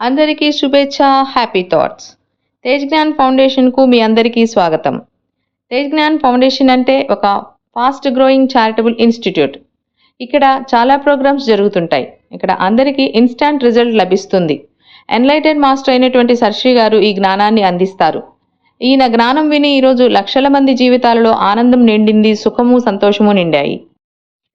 అందరికీ శుభేచ్ఛ happy thoughts Tej Gyan ఫౌండేషన్కు మీ అందరికీ స్వాగతం. తేజ్ జ్ఞాన్ ఫౌండేషన్ అంటే ఒక ఫాస్ట్ గ్రోయింగ్ చారిటబుల్ ఇన్స్టిట్యూట్. ఇక్కడ చాలా ప్రోగ్రామ్స్ జరుగుతుంటాయి. ఇక్కడ అందరికీ ఇన్స్టాంట్ రిజల్ట్ లభిస్తుంది. ఎన్లైటెడ్ మాస్టర్ అయినటువంటి సర్షి గారు ఈ జ్ఞానాన్ని అందిస్తారు. ఈయన జ్ఞానం విని ఈరోజు లక్షల మంది జీవితాలలో ఆనందం నిండింది సుఖము సంతోషము నిండాయి.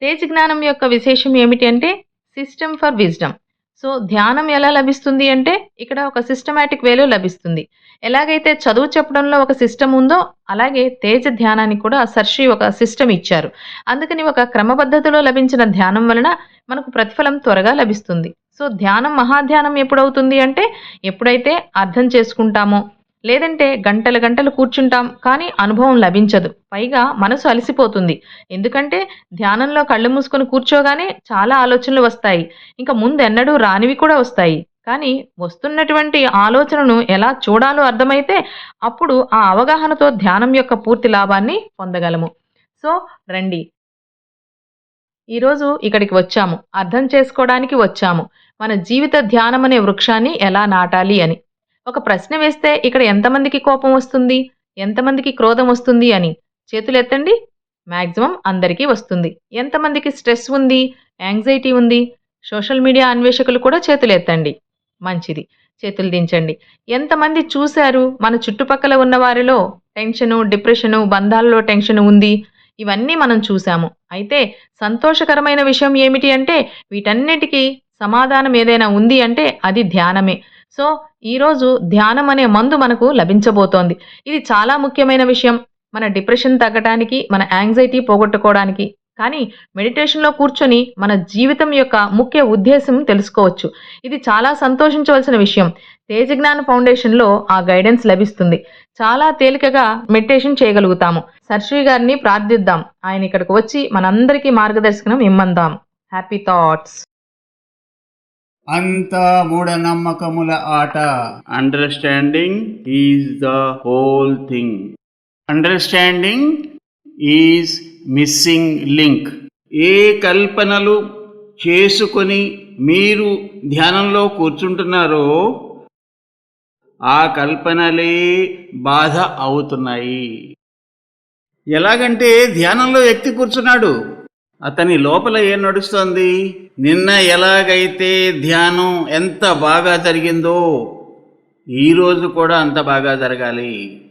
తేజ్ జ్ఞానం యొక్క విశేషం ఏమిటి అంటే సిస్టమ్ ఫర్ విజ్డమ్ సో ధ్యానం ఎలా లభిస్తుంది అంటే ఇక్కడ ఒక సిస్టమేటిక్ వేలో లభిస్తుంది. ఎలాగైతే చదువు చెప్పడంలో ఒక సిస్టమ్ ఉందో అలాగే తేజ ధ్యానానికి కూడా సర్షి ఒక సిస్టమ్ ఇచ్చారు. అందుకని ఒక క్రమపద్ధతిలో లభించిన ధ్యానం వలన మనకు ప్రతిఫలం త్వరగా లభిస్తుంది. సో ధ్యానం మహాధ్యానం ఎప్పుడవుతుంది అంటే ఎప్పుడైతే అర్థం చేసుకుంటామో లేదంటే గంటలు గంటలు కూర్చుంటాం కానీ అనుభవం లభించదు. పైగా మనసు అలసిపోతుంది. ఎందుకంటే ధ్యానంలో కళ్ళు మూసుకొని కూర్చోగానే చాలా ఆలోచనలు వస్తాయి. ఇంకా ముందు ఎన్నడూ రానివి కూడా వస్తాయి. కానీ వస్తున్నటువంటి ఆలోచనను ఎలా చూడాలో అర్థమైతే అప్పుడు ఆ అవగాహనతో ధ్యానం యొక్క పూర్తి లాభాన్ని పొందగలము. సో రండి. ఈరోజు ఇక్కడికి వచ్చాము. అర్థం చేసుకోవడానికి వచ్చాము. మన జీవిత ధ్యానం అనే వృక్షాన్ని ఎలా నాటాలి అని. ఒక ప్రశ్న వేస్తే ఇక్కడ ఎంతమందికి కోపం వస్తుంది? ఎంతమందికి క్రోధం వస్తుంది అని. చేతులు ఎత్తండి. మ్యాక్సిమం అందరికీ వస్తుంది. ఎంతమందికి స్ట్రెస్ ఉంది? యాంగ్జైటీ ఉంది? సోషల్ మీడియా అన్వేషకులు కూడా చేతులు ఎత్తండి. మంచిది. చేతులు దించండి. ఎంతమంది చూశారు? మన చుట్టుపక్కల ఉన్న వారిలో టెన్షను డిప్రెషను బంధాల్లో టెన్షన్ ఉంది. ఇవన్నీ మనం చూసాము అయితే సంతోషకరమైన విషయం ఏమిటి అంటే వీటన్నిటికీ సమాధానం ఏదైనా ఉంది అంటే అది ధ్యానమే. సో ఈరోజు ధ్యానం అనే మందు మనకు లభించబోతోంది. ఇది చాలా ముఖ్యమైన విషయం. మన డిప్రెషన్ తగ్గడానికి మన యాంగ్జైటీ పోగొట్టుకోవడానికి కానీ మెడిటేషన్లో కూర్చొని మన జీవితం యొక్క ముఖ్య ఉద్దేశం తెలుసుకోవచ్చు. ఇది చాలా సంతోషించవలసిన విషయం. తేజ జ్ఞాన ఫౌండేషన్లో ఆ గైడెన్స్ లభిస్తుంది. చాలా తేలికగా మెడిటేషన్ చేయగలుగుతాము. సర్శ్రీ గారిని ప్రార్థిద్దాం. ఆయన ఇక్కడికి వచ్చి మనందరికీ మార్గదర్శనం ఇమ్మందాం. Happy thoughts. అంతా మూఢనమ్మకముల ఆట. Understanding is the whole thing understanding is missing link ఏ కల్పనలు చేసుకొని మీరు ధ్యానంలో కూర్చుంటున్నారో ఆ కల్పనలే బాధ అవుతున్నాయి. ఎలాగంటే ధ్యానంలో వ్యక్తి కూర్చున్నాడు. అతని లోపల ఏం నడుస్తోంది? నిన్న ఎలాగైతే ధ్యానం ఎంత బాగా జరిగిందో ఈరోజు కూడా అంత బాగా జరగాలి.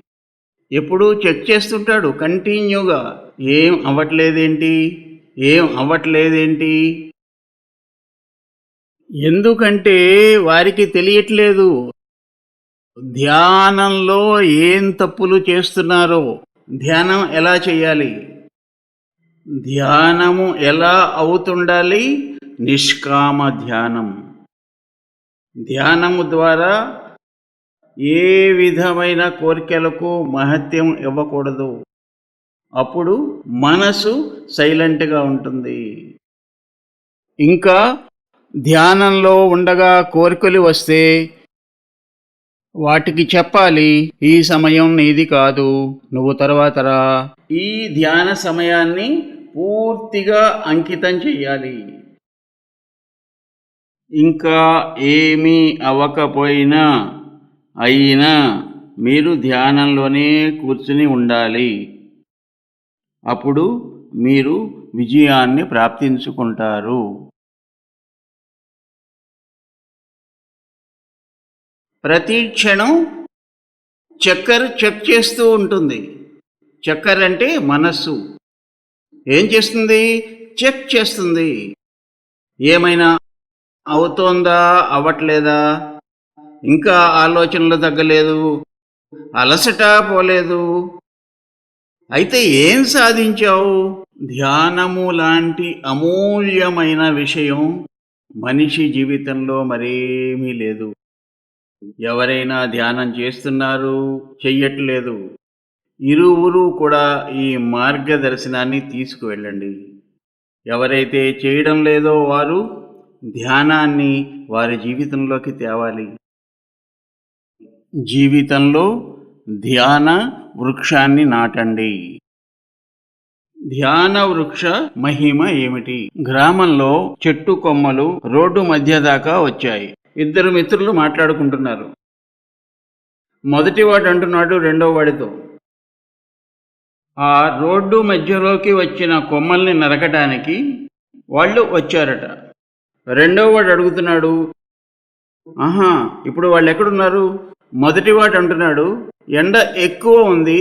ఎప్పుడూ చెక్ చేస్తుంటాడు కంటిన్యూగా. ఏం అవ్వట్లేదేంటి? ఏం అవ్వట్లేదేంటి? ఎందుకంటే వారికి తెలియట్లేదు. ధ్యానంలో ఏం తప్పులు చేస్తున్నారో. ధ్యానం ఎలా చేయాలి? ధ్యానము ఎలా అవుతుండాలి? నిష్కామ ధ్యానం. ధ్యానము ద్వారా ఏ విధమైన కోరికలకు మహత్యం ఇవ్వకూడదు. అప్పుడు మనసు సైలెంట్గా ఉంటుంది. ఇంకా ధ్యానంలో ఉండగా కోరికలు వస్తే వాటికి చెప్పాలి ఈ సమయం నీది కాదు నువ్వు తర్వాత రా. ఈ ధ్యాన సమయాన్ని పూర్తిగా అంకితం చెయ్యాలి. ఇంకా ఏమీ అవ్వకపోయినా అయినా మీరు ధ్యానంలోనే కూర్చుని ఉండాలి. అప్పుడు మీరు విజయాన్ని ప్రాప్తించుకుంటారు. ప్రతి క్షణం చక్కెర చెక్ చేస్తూ ఉంటుంది. చక్కెర అంటే మనస్సు. ఏం చేస్తుంది? చెక్ చేస్తుంది. ఏమైనా అవుతోందా? అవ్వట్లేదా? ఇంకా ఆలోచనలు తగ్గలేదు. అలసట పోలేదు. అయితే ఏం సాధించావు? ధ్యానము లాంటి అమూల్యమైన విషయం మనిషి జీవితంలో మరేమీ లేదు. ఎవరైనా ధ్యానం చేస్తున్నారు? చెయ్యట్లేదు. ఇరువురు కూడా ఈ మార్గదర్శనాన్ని తీసుకువెళ్ళండి. ఎవరైతే చేయడం లేదో వారు ధ్యానాన్ని వారి జీవితంలోకి తేవాలి. జీవితంలో ధ్యాన వృక్షాన్ని నాటండి. ధ్యాన వృక్ష మహిమ ఏమిటి? గ్రామంలో చెట్టు కొమ్మలు రోడ్డు మధ్య దాకా వచ్చాయి. ఇద్దరు మిత్రులు మాట్లాడుకుంటున్నారు. మొదటివాడు అంటున్నాడు రెండో వాడితో ఆ రోడ్డు మధ్యలోకి వచ్చిన కొమ్మల్ని నరకటానికి వాళ్ళు వచ్చారట. రెండో వాడు అడుగుతున్నాడు ఆహా ఇప్పుడు వాళ్ళు ఎక్కడున్నారు? మొదటివాడు అంటున్నాడు ఎండ ఎక్కువ ఉంది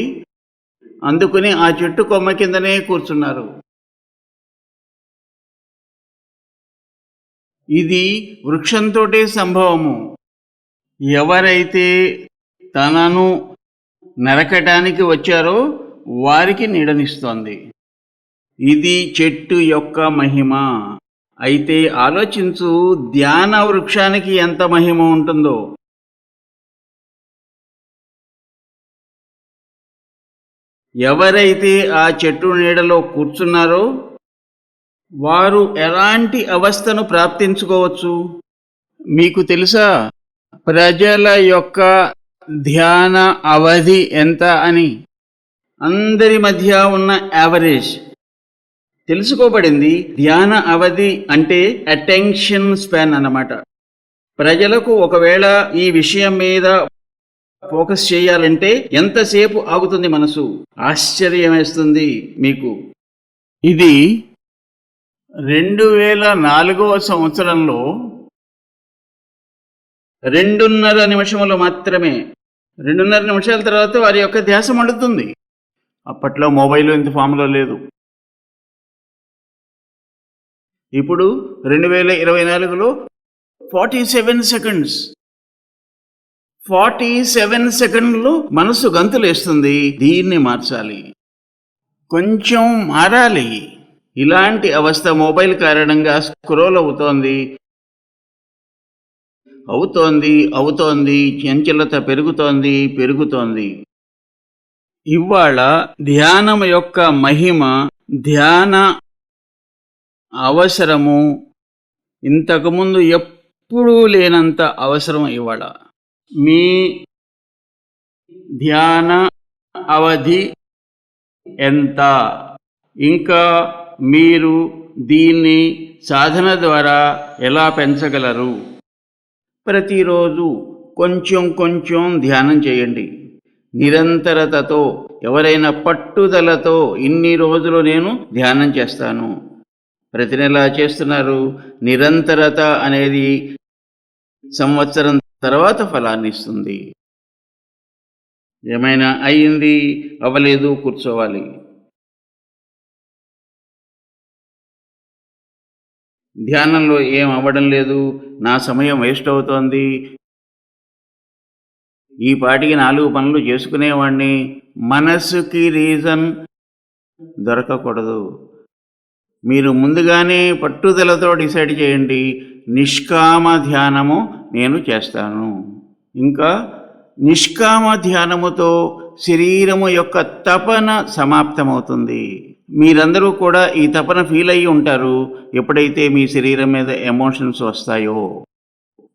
అందుకని ఆ చెట్టు కొమ్మ కిందనే కూర్చున్నారు. ఇది వృక్షంతోటే సంభవము. ఎవరైతే తనను నరకటానికి వచ్చారో వారికి నీడనిస్తోంది. ఇది చెట్టు యొక్క మహిమ. అయితే ఆలోచించు ధ్యాన వృక్షానికి ఎంత మహిమ ఉంటుందో. ఎవరైతే ఆ చెట్టు నీడలో కూర్చున్నారో వారు ఎలాంటి అవస్థను ప్రాప్తించుకోవచ్చు? మీకు తెలుసా ప్రజల యొక్క ధ్యాన అవధి ఎంత అని? అందరి మధ్య ఉన్న యావరేజ్ తెలుసుకోబడింది ధ్యాన అవధి అంటే అటెన్షన్ స్పాన్ అన్నమాట. ప్రజలకు ఒకవేళ ఈ విషయం మీద ఫోకస్ చేయాలంటే ఎంతసేపు ఆగుతుంది మనసు? ఆశ్చర్యమేస్తుంది మీకు. ఇది రెండు వేల నాలుగవ సంవత్సరంలో రెండున్నర నిమిషములు మాత్రమే. రెండున్నర నిమిషాల తర్వాత వారి యొక్క ధ్యాస మండుతుంది. అప్పట్లో మొబైల్ ఇంత ఫామ్లో లేదు. ఇప్పుడు రెండు వేల ఇరవై నాలుగులో forty seven seconds. Forty seven సెకండ్లు మనసు గంతులేస్తుంది దీన్ని మార్చాలి. కొంచెం మారాలి. ఇలాంటి అవస్థ మొబైల్ కారణంగా స్క్రోల్ అవుతోంది. అవుతోంది అవుతోంది చంచలత పెరుగుతోంది పెరుగుతోంది. ఇవాళ ధ్యానం యొక్క మహిమ ధ్యాన అవసరము. ఇంతకుముందు ఎప్పుడూ లేనంత అవసరం ఇవాళ మీ ధ్యాన అవధి ఎంత? ఇంకా మీరు దీన్ని సాధన ద్వారా ఎలా పెంచగలరు? ప్రతిరోజు కొంచెం కొంచెం ధ్యానం చేయండి. నిరంతరతతో ఎవరైనా పట్టుదలతో ఇన్ని రోజులు నేను ధ్యానం చేస్తాను. ప్రతి నెలా చేస్తున్నారు. నిరంతరత అనేది సంవత్సరం తర్వాత ఫలాన్ని ఇస్తుంది. ఏమైనా అయ్యింది అవ్వలేదు కూర్చోవాలి. ధ్యానంలో ఏం అవ్వడం లేదు. నా సమయం వేస్ట్ అవుతోంది. ఈ పాటికి నాలుగు పనులు చేసుకునేవాడిని మనస్సుకి రీజన్ దొరకకూడదు. మీరు ముందుగానే పట్టుదలతో డిసైడ్ చేయండి. నిష్కామ ధ్యానము నేను చేస్తాను. ఇంకా నిష్కామ ధ్యానముతో శరీరము యొక్క తపన సమాప్తమవుతుంది. మీరందరూ కూడా ఈ తపన ఫీల్ అయ్యి ఉంటారు. ఎప్పుడైతే మీ శరీరం మీద ఎమోషన్స్ వస్తాయో.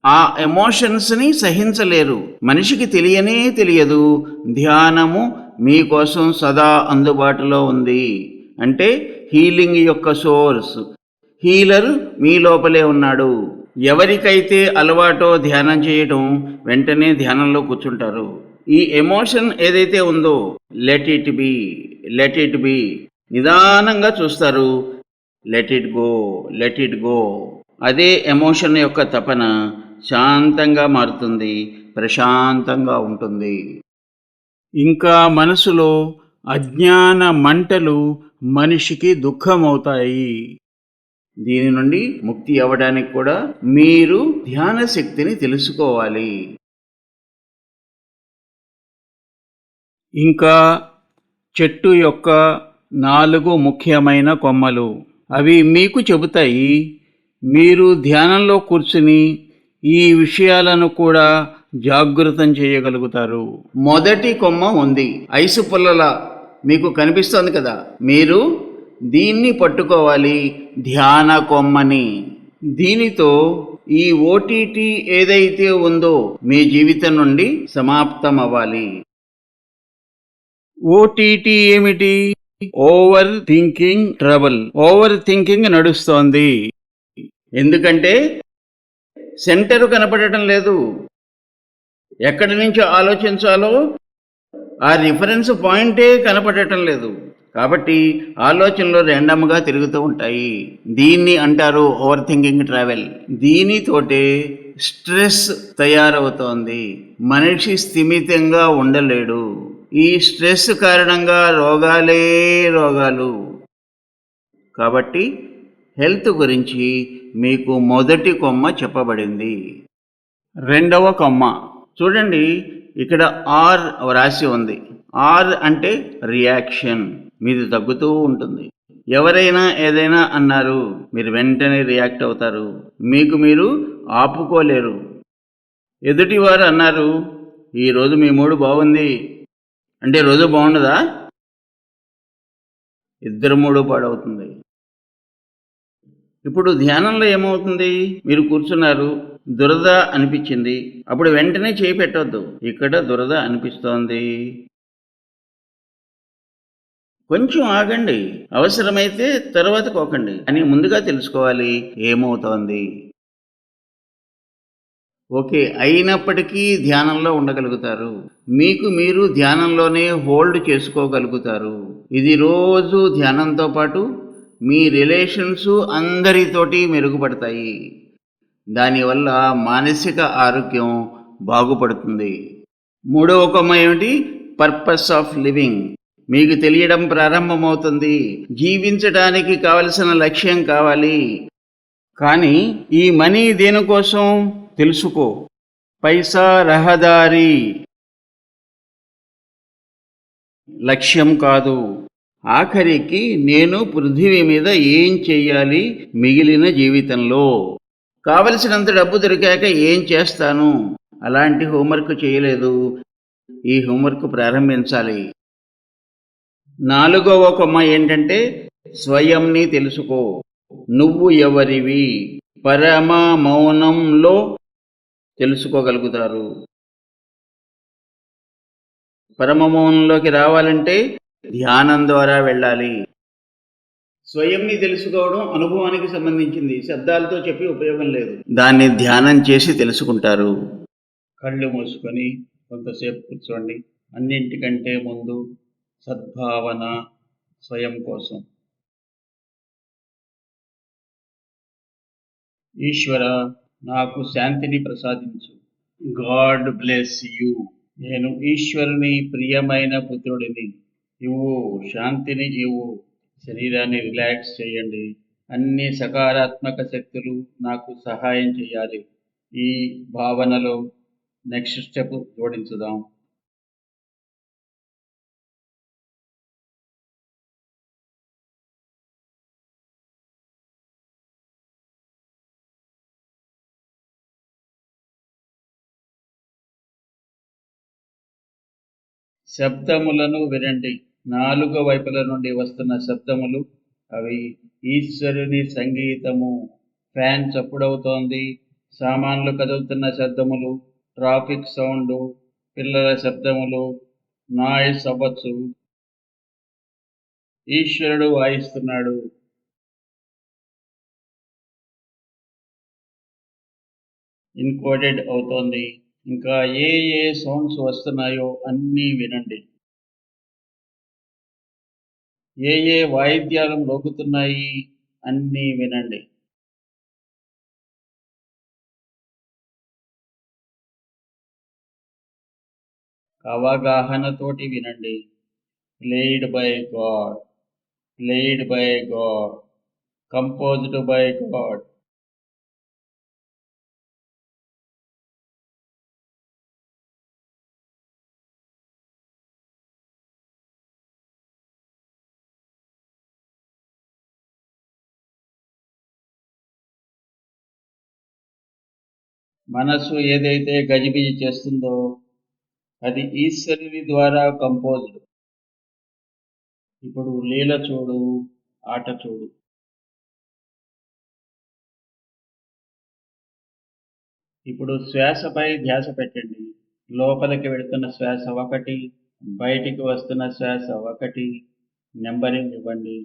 ఆ ఎమోషన్స్ని సహించలేరు. మనిషికి తెలియనే తెలియదు. ధ్యానము మీకోసం సదా అందుబాటులో ఉంది. అంటే హీలింగ్ యొక్క సోర్స్. హీలర్ మీ లోపలే ఉన్నాడు. ఎవరికైతే అలవాటో ధ్యానం చేయడం వెంటనే ధ్యానంలో కూర్చుంటారు. ఈ ఎమోషన్ ఏదైతే ఉందో let it be let it be నిదానంగా చూస్తారు. Let it go let it go అదే ఎమోషన్ యొక్క తపన. శాంతంగా మారుతుంది ప్రశాంతంగా ఉంటుంది. ఇంకా మనసులో అజ్ఞాన మంటలు మనిషికి దుఃఖమవుతాయి. దీని నుండి ముక్తి అవ్వడానికి కూడా మీరు ధ్యాన శక్తిని తెలుసుకోవాలి. ఇంకా చెట్టు యొక్క నాలుగు ముఖ్యమైన కొమ్మలు. అవి మీకు చెబుతాయి మీరు ధ్యానంలో కూర్చుని ఈ విషయాలను కూడా జాగృతం చేయగలుగుతారు. మొదటి కొమ్మ ఉంది. ఐసు పుల్లల మీకు కనిపిస్తుంది కదా? మీరు దీన్ని పట్టుకోవాలి. ధ్యాన కొమ్మని. దీనితో ఈ ఓటీటీ ఏదైతే ఉందో మీ జీవితం నుండి సమాప్తం అవ్వాలి ఓటీటీ ఏమిటి? Over thinking trouble. Over thinking నడుస్తోంది. ఎందుకంటే సెంటర్ కనపడటం లేదు. ఎక్కడి నుంచి ఆలోచించాలో ఆ రిఫరెన్స్ పాయింటే కనపడటం లేదు. కాబట్టి ఆలోచనలు రెండమ్మగా తిరుగుతూ ఉంటాయి. దీన్ని అంటారు ఓవర్ థింకింగ్ ట్రావెల్ దీనితోటే స్ట్రెస్ తయారవుతోంది. మనిషి స్థిమితంగా ఉండలేడు. ఈ స్ట్రెస్ కారణంగా రోగాలే రోగాలు. కాబట్టి హెల్త్ గురించి మీకు మొదటి కొమ్మ చెప్పబడింది. రెండవ కొమ్మ. చూడండి ఇక్కడ ఆర్ రాసి ఉంది. ఆర్ అంటే రియాక్షన్. మీది తగ్గుతూ ఉంటుంది. ఎవరైనా ఏదైనా అన్నారు మీరు వెంటనే రియాక్ట్ అవుతారు. మీకు మీరు ఆపుకోలేరు. ఎదుటివారు అన్నారు ఈరోజు మీ మూడు బాగుంది. అంటే రోజు బాగుండదా? ఇద్దరు మూడు పాడవుతుంది. ఇప్పుడు ధ్యానంలో ఏమవుతుంది? మీరు కూర్చున్నారు దురద అనిపించింది. అప్పుడు వెంటనే చేయి పెట్టొద్దు. ఇక్కడ దురద అనిపిస్తోంది. కొంచెం ఆగండి. అవసరమైతే తర్వాత కోకండి. అని ముందుగా తెలుసుకోవాలి. ఏమవుతోంది? ఓకే. అయినప్పటికీ ధ్యానంలో ఉండగలుగుతారు. మీకు మీరు ధ్యానంలోనే హోల్డ్ చేసుకోగలుగుతారు. ఇది రోజు ధ్యానంతో పాటు మీ రిలేషన్స్ అందరితోటి మెరుగుపడతాయి. దానివల్ల మానసిక ఆరోగ్యం బాగుపడుతుంది. మూడవ కొమ్మ ఏమిటి? పర్పస్ ఆఫ్ లివింగ్ మీకు తెలియడం ప్రారంభమవుతుంది. జీవించడానికి కావలసిన లక్ష్యం కావాలి. కానీ ఈ మనీ దేనికోసం? తెలుసుకో. పైసా రహదారి. లక్ష్యం కాదు. ఆఖరికి నేను పృథివీ మీద ఏం చెయ్యాలి మిగిలిన జీవితంలో? కావలసినంత డబ్బు దొరికాక ఏం చేస్తాను? అలాంటి హోంవర్క్ చేయలేదు. ఈ హోంవర్క్ ప్రారంభించాలి. నాలుగవ కొమ్మ ఏంటంటే స్వయంని తెలుసుకో. నువ్వు ఎవరివి? పరమ మౌనంలో తెలుసుకోగలుగుతారు. పరమ మౌనంలోకి రావాలంటే ధ్యానం ద్వారా వెళ్ళాలి. స్వయంని తెలుసుకోవడం అనుభవానికి సంబంధించింది. శబ్దాలతో చెప్పి ఉపయోగం లేదు. దాన్ని ధ్యానం చేసి తెలుసుకుంటారు. కళ్ళు మూసుకొని కొంతసేపు కూర్చోండి. అన్నింటికంటే ముందు సద్భావన స్వయం కోసం. ఈశ్వర నాకు శాంతిని ప్రసాదించు. God bless you. నేను ఈశ్వరుని ప్రియమైన పుత్రుడిని. ఇవ్వు శాంతిని ఇవ్వు శరీరాన్ని రిలాక్స్ చేయండి. అన్ని సకారాత్మక శక్తులు నాకు సహాయం చేయాలి. ఈ భావనలో నెక్స్ట్ స్టెప్ జోడించుదాం. శబ్దములను వినండి. నాలుగు వైపుల నుండి వస్తున్న శబ్దములు అవి ఈశ్వరుని సంగీతము. ఫ్యాన్ చప్పుడవుతోంది సామాన్లు కదులుతున్న శబ్దములు ట్రాఫిక్ సౌండ్ పిల్లల శబ్దములు నాయిస్ అవ్వచ్చు. ఈశ్వరుడు వాయిస్తున్నాడు. ఇన్కోడెడ్ అవుతోంది. ఇంకా ఏ ఏ సౌండ్స్ వస్తున్నాయో అన్నీ వినండి. ఏ ఏ వాయిద్యాలు మోగుతున్నాయి అన్నీ వినండి. అవగాహనతోటి వినండి. Played by God played by God composed by God మనసు ఏదైతే గజిబిజి చేస్తుందో అది ఈశ్వరుని ద్వారా కంపోజ్డ్ ఇప్పుడు లీల చూడు ఆట చూడు. ఇప్పుడు శ్వాసపై ధ్యాస పెట్టండి. లోపలికి వెళుతున్న శ్వాస ఒకటి బయటికి వస్తున్న శ్వాస ఒకటి. నెంబరింగ్ ఇవ్వండి.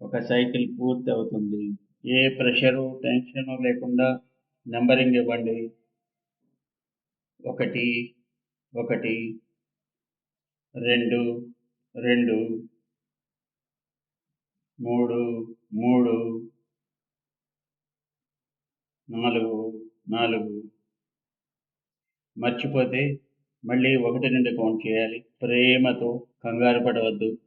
ఒక సైకిల్ పూర్తి అవుతుంది ఏ ప్రెషరు టెన్షను లేకుండా నెంబరింగ్ ఇవ్వండి. ఒకటి ఒకటి రెండు రెండు మూడు మూడు నాలుగు నాలుగు. మర్చిపోతే మళ్ళీ ఒకటి నుండి కౌంట్ చేయాలి. ప్రేమతో కంగారు పడవద్దు.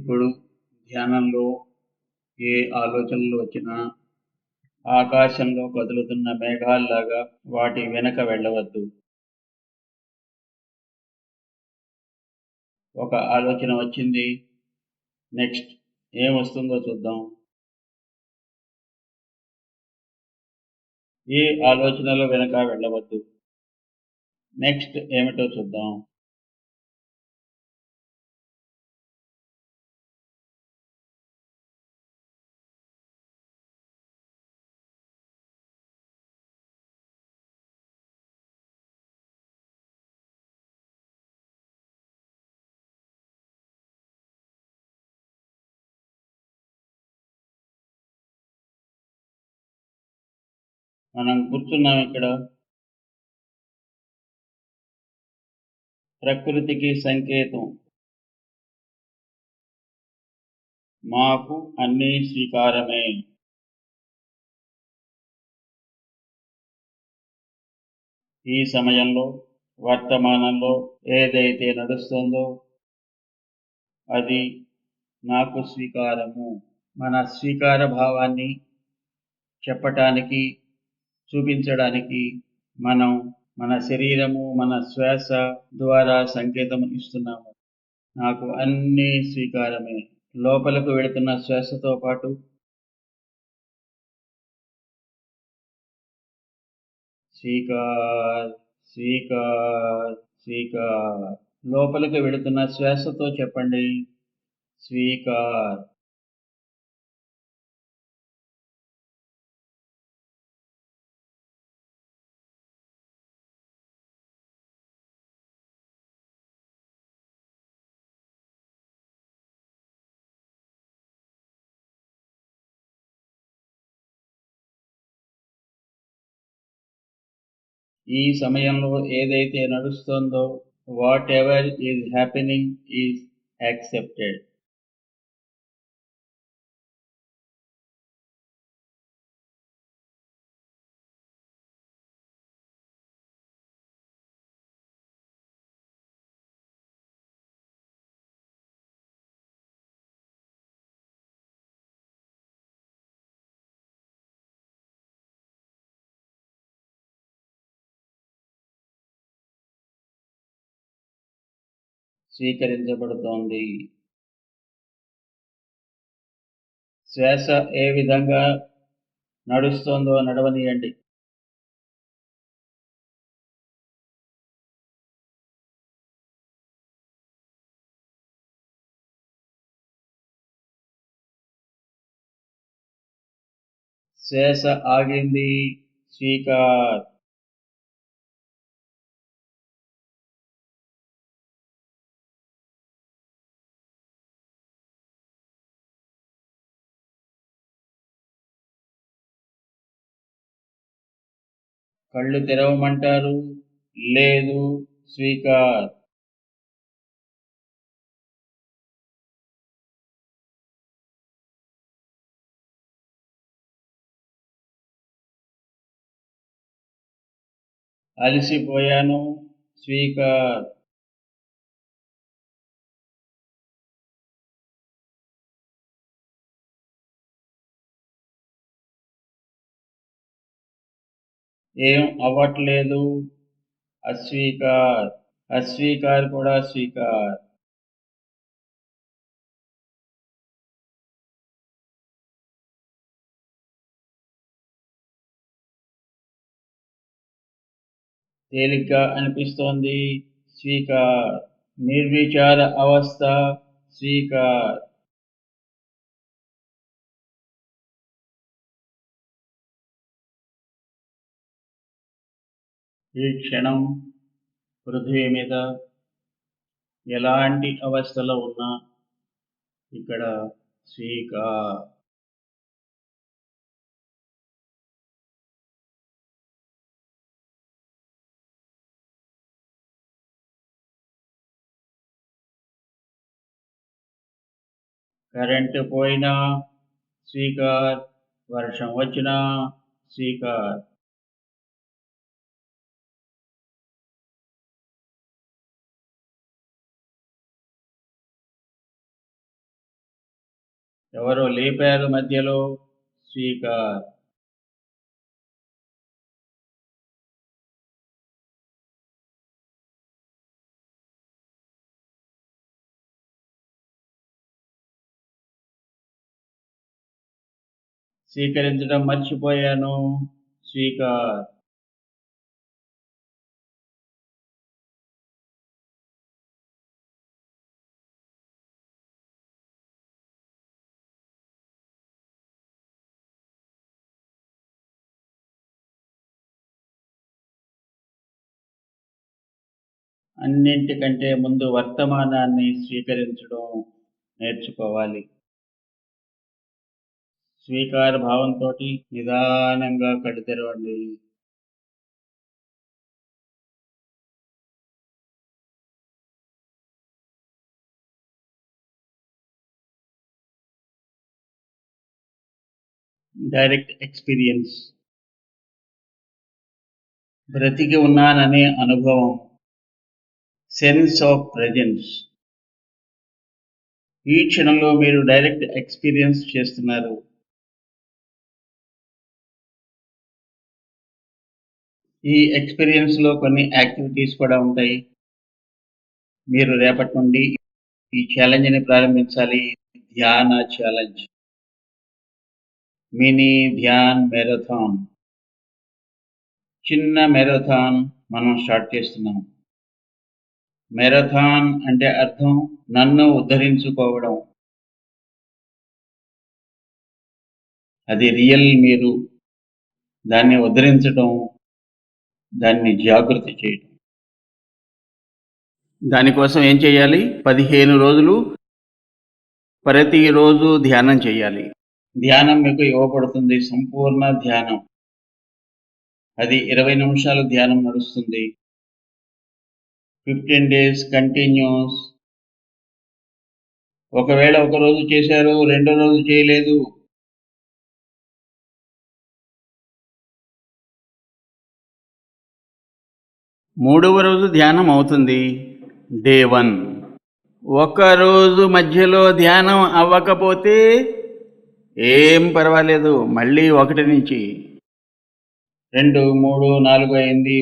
ఇప్పుడు ధ్యానంలో ఏ ఆలోచనలు వచ్చినా ఆకాశంలో కదులుతున్న మేఘాల్లాగా వాటి వెనక వెళ్ళవద్దు. ఒక ఆలోచన వచ్చింది. నెక్స్ట్ ఏం వస్తుందో చూద్దాం. ఏ ఆలోచనల వెనక వెళ్ళవద్దు. నెక్స్ట్ ఏమిటో చూద్దాం. మనం కూర్చున్నాం ఇక్కడ. ప్రకృతికి సంకేతం. మాకు అన్నీ స్వీకారమే. ఈ సమయంలో వర్తమానంలో ఏదైతే నడుస్తుందో అది నాకు స్వీకారము. మన స్వీకార భావాన్ని చెప్పటానికి చూపించడానికి మనం మన శరీరము మన శ్వాస ద్వారా సంకేతం ఇస్తున్నాము. నాకు అన్నీ స్వీకారమే. లోపలకు వెళుతున్న శ్వాసతో పాటు స్వీకార్ స్వీకార్ స్వీకార్. లోపలికి వెళుతున్న శ్వాసతో చెప్పండి. స్వీకార్. ఈ సమయంలో ఏదైతే నడుస్తుందో whatever is happening is accepted స్వీకరించబడుతోంది. శ్వాస ఏ విధంగా నడుస్తోందో నడవనియండి. శ్వాస ఆగింది. స్వీకార్. కళ్ళు తెరవమంటారు? లేదు స్వీకార్. అలసిపోయాను స్వీకార్. ఏం అవ్వట్లేదు. అస్వీకార్. అస్వీకార్ కూడా స్వీకార్. తేలిగ్గా అనిపిస్తోంది. స్వీకార్. నిర్విచార అవస్థ. స్వీకార్. ఈ క్షణం పృథ్వీ మీద ఎలాంటి అవస్థలో ఉన్నా ఇక్కడ స్వీకా. కరెంటు పోయినా స్వీకార్ వర్షం వచ్చినా స్వీకార్. ఎవరో లేపారు మధ్యలో. స్వీకార్. స్వీకరించడం మర్చిపోయాను. స్వీకార్. అన్నింటికంటే ముందు వర్తమానాన్ని స్వీకరించడం నేర్చుకోవాలి. స్వీకార భావంతో నిదానంగా కళ్ళు తెరవండి. Direct experience. బ్రతికి ఉన్నాననే అనుభవం. సెన్స్ ఆఫ్ ప్రజెన్స్ ఈ క్షణంలో మీరు డైరెక్ట్ ఎక్స్పీరియన్స్ చేస్తున్నారు. ఈ ఎక్స్పీరియన్స్లో కొన్ని యాక్టివిటీస్ కూడా ఉంటాయి. మీరు రేపటి నుండి ఈ ఛాలెంజ్ని ప్రారంభించాలి. ధ్యాన ఛాలెంజ్ మినీ ధ్యాన్ మ్యారథాన్ చిన్న మ్యారథాన్ మనం స్టార్ట్ చేస్తున్నాం. మెరథాన్ అంటే అర్థం నన్ను ఉద్ధరించుకోవడం. అది రియల్ మీరు దాన్ని ఉద్ధరించడం దాన్ని జాగృతి చేయడం దానికోసం ఏం చేయాలి? పదిహేను రోజులు ప్రతిరోజు ధ్యానం చేయాలి. ధ్యానం మీకు ఇవ్వబడుతుంది సంపూర్ణ ధ్యానం. అది ఇరవై నిమిషాలు ధ్యానం నడుస్తుంది. ఫిఫ్టీన్ డేస్ కంటిన్యూస్ ఒకవేళ ఒక రోజు చేశారు రెండో రోజు చేయలేదు. మూడవ రోజు ధ్యానం అవుతుంది. డే వన్ ఒక రోజు మధ్యలో ధ్యానం అవ్వకపోతే ఏం పర్వాలేదు. మళ్ళీ ఒకటి నుంచి. రెండు మూడు నాలుగు అయింది.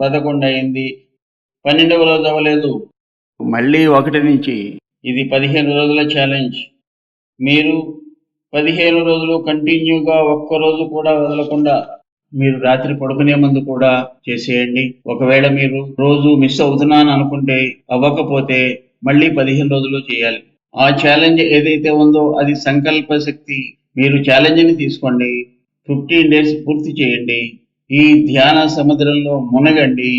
పదకొండు అయింది. పన్నెండవ రోజు అవ్వలేదు. మళ్ళీ ఒకటి నుంచి. ఇది పదిహేను రోజుల ఛాలెంజ్ మీరు పదిహేను రోజులు కంటిన్యూగా ఒక్క రోజు కూడా వదలకుండా మీరు రాత్రి పడుకునే ముందు కూడా చేసేయండి. ఒకవేళ మీరు రోజు మిస్ అవుతున్నాను అనుకుంటే అవ్వకపోతే మళ్ళీ పదిహేను రోజులు చేయాలి. ఆ ఛాలెంజ్ ఏదైతే ఉందో అది సంకల్ప శక్తి. మీరు ఛాలెంజ్ని తీసుకోండి. ఫిఫ్టీన్ డేస్ పూర్తి చేయండి. ఈ ధ్యాన సముద్రంలో మునగండి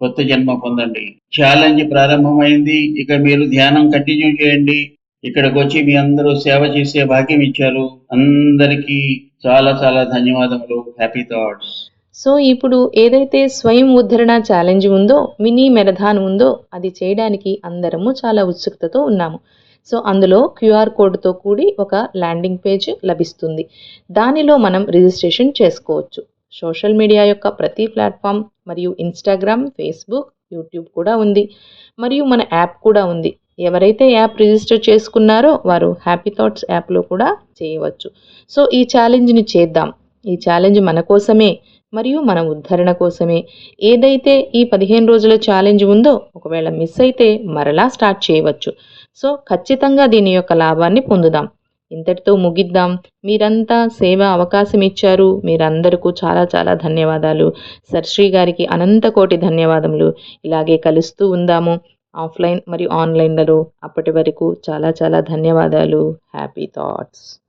కొత్త జన్మ పొందండి. ఛాలెంజ్ ప్రారంభమైంది. ఇక మీరు ధ్యానం కంటిన్యూ చేయండి. ఇక్కడికి వచ్చి మీ అందరూ సేవ చేసే భాగ్యం ఇచ్చారు. అందరికీ చాలా చాలా ధన్యవాదములు. హ్యాపీ థాట్స్ సో ఇప్పుడు ఏదైతే స్వయం ఉద్ధరణ ఛాలెంజ్ ఉందో మినీ మెరథాన్ ఉందో అది చేయడానికి అందరము చాలా ఉత్సుకతతో ఉన్నాము. సో అందులో క్యూఆర్ కోడ్తో కూడి ఒక ల్యాండింగ్ పేజ్ లభిస్తుంది. దానిలో మనం రిజిస్ట్రేషన్ చేసుకోవచ్చు. సోషల్ మీడియా యొక్క ప్రతి ప్లాట్ఫామ్ మరియు ఇన్స్టాగ్రామ్ ఫేస్బుక్ యూట్యూబ్ కూడా ఉంది. మరియు మన యాప్ కూడా ఉంది. ఎవరైతే యాప్ రిజిస్టర్ చేసుకున్నారో వారు హ్యాపీ థాట్స్ యాప్లో కూడా చేయవచ్చు. సో ఈ ఛాలెంజ్ని చేద్దాం. ఈ ఛాలెంజ్ మన కోసమే మరియు మన ఉద్ధరణ కోసమే. ఏదైతే ఈ పదిహేను రోజుల ఛాలెంజ్ ఉందో ఒకవేళ మిస్ అయితే మరలా స్టార్ట్ చేయవచ్చు. సో ఖచ్చితంగా దీని యొక్క లాభాన్ని పొందుదాం. ఇంతటితో ముగిద్దాం. మీరంతా సేవ అవకాశం ఇచ్చారు మీరందరికీ చాలా చాలా ధన్యవాదాలు. సర్శ్రీ గారికి అనంత కోటి ధన్యవాదములు. ఇలాగే కలుస్తూ ఉందాము. ఆఫ్లైన్ మరియు ఆన్లైన్లలో అప్పటి వరకు చాలా చాలా ధన్యవాదాలు. Happy thoughts.